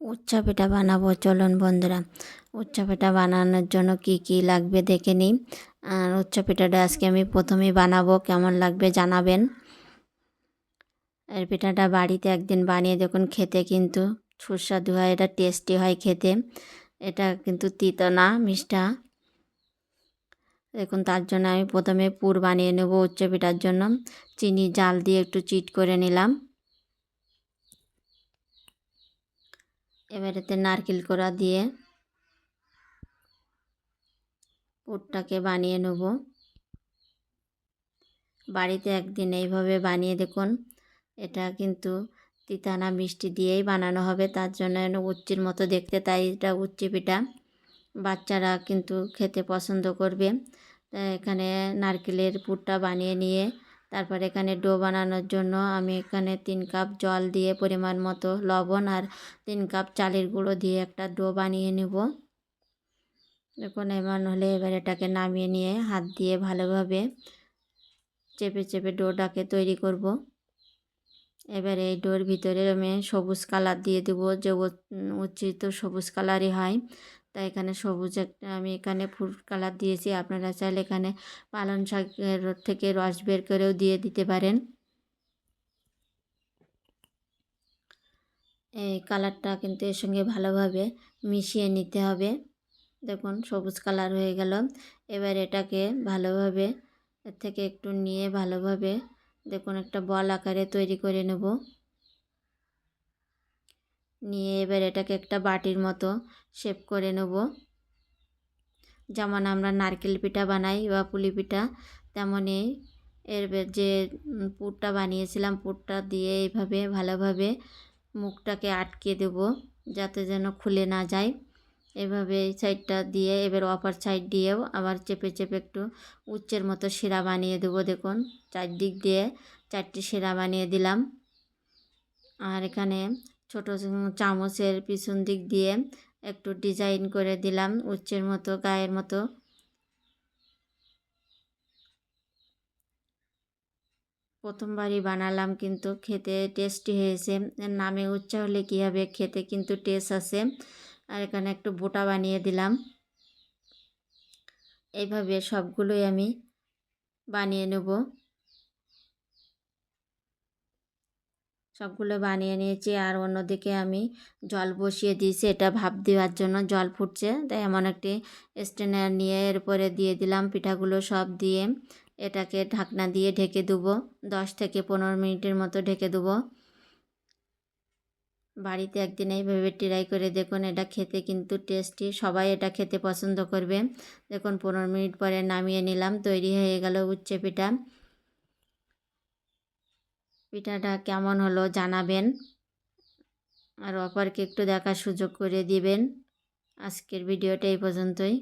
উচ্চা পিঠা বানাবো, চলুন বন্ধুরা। উচ্চা পিঠা বানানোর জন্য কি কি লাগবে দেখে নিই। আর উচ্চা পিঠাটা আজকে আমি প্রথমেই বানাবো, কেমন লাগবে জানাবেন। এর পিঠাটা বাড়িতে একদিন বানিয়ে দেখুন, খেতে কিন্তু সুস্বাদু হয়, এটা টেস্টি হয় খেতে। এটা কিন্তু তিতো না, মিষ্টা। দেখুন, তার জন্য আমি প্রথমে পুর বানিয়ে নেব উচ্চ পিঠার জন্য। চিনি, জাল দিয়ে একটু চিট করে নিলাম। এবারেতে নারকেল কোড়া দিয়ে পুরটাকে বানিয়ে নেব। বাড়িতে একদিন এইভাবে বানিয়ে দেখুন, এটা কিন্তু তিতানা মিষ্টি দিয়েই বানানো হবে, তার জন্য উচ্চির মতো দেখতে, তাই এটা উচ্চি পিঠা। বাচ্চারা কিন্তু খেতে পছন্দ করবে। এখানে নারকেলের পুরটা বানিয়ে নিয়ে তারপর এখানে ডো বানানোর জন্য আমি এখানে তিন কাপ জল দিয়ে পরিমাণ মতো লবণ আর তিন কাপ চালের গুঁড়ো দিয়ে একটা ডো বানিয়ে নেব। দেখুন এমন হলে এবার এটাকে নামিয়ে নিয়ে হাত দিয়ে ভালোভাবে চেপে চেপে ডোটাকে তৈরি করব। এবার এই ডোর ভিতরে আমি সবুজ কালার দিয়ে দেবো। যে উচিত সবুজ কালারই হয়। তাই এখানে সবুজ একটা, আমি এখানে ফুড কালার দিয়েছি। আপনারা চাইলে এখানে পালং শাকের থেকে রস বের করেও দিয়ে দিতে পারেন। এই কালারটা কিন্তু এর সঙ্গে ভালোভাবে মিশিয়ে নিতে হবে। দেখুন, সবুজ কালার হয়ে গেল। এবার এটাকে ভালোভাবে এর থেকে একটু নিয়ে ভালোভাবে দেখুন, একটা বল আকারে তৈরি করে নেব। নিয়ে এবার এটাকে একটা বাটির মতো শেপ করে নেব। যেমন আমরা নারকেল পিঠা বানাই বা পুলি পিঠা তেমনই এর যে পুরটা বানিয়েছিলাম, পুরটা দিয়ে এইভাবে ভালোভাবে মুখটাকে আটকে দেব যাতে যেন খুলে না যায়। এভাবে এই সাইডটা দিয়ে এবার অপার সাইড দিয়েও আবার চেপে চেপে একটু উচ্চের মতো শিরা বানিয়ে দেবো দেখুন। চারদিক দিয়ে চারটি শিরা বানিয়ে দিলাম। আর এখানে ছোটো চামচের পিছন দিক দিয়ে একটু ডিজাইন করে দিলাম উচ্চের মতো, গায়ের মতো। প্রথমবারই বানালাম কিন্তু খেতে টেস্টি হয়েছে। নামে উচ্চা হলে কী হবে? খেতে কিন্তু টেস্ট আছে। আর এখানে একটু বোটা বানিয়ে দিলাম। এইভাবে সবগুলোই আমি বানিয়ে নেব। সবগুলো বানিয়ে নিয়েছি আর অন্যদিকে আমি জল বসিয়ে দিয়েছি এটা ভাপ দেওয়ার জন্য। জল ফুটছে তাই এমন একটি স্ট্যান্ডার নিয়ে এরপরে দিয়ে দিলাম পিঠাগুলো সব দিয়ে। এটাকে ঢাকনা দিয়ে ঢেকে দেবো, দশ থেকে পনেরো মিনিটের মতো ঢেকে দেবো। বাড়িতে একদিন এইভাবে ট্রাই করে দেখুন, এটা খেতে কিন্তু টেস্টি সবাই এটা খেতে পছন্দ করবে। দেখুন, পনেরো মিনিট পরে নামিয়ে নিলাম, তৈরি হয়ে গেল উচ্ছে পিঠা। পিঠাটা কেমন হলো জানাবেন। আর অপারকে একটু দেখার সুযোগ করে দিবেন। আজকের ভিডিওটা এই পর্যন্তই।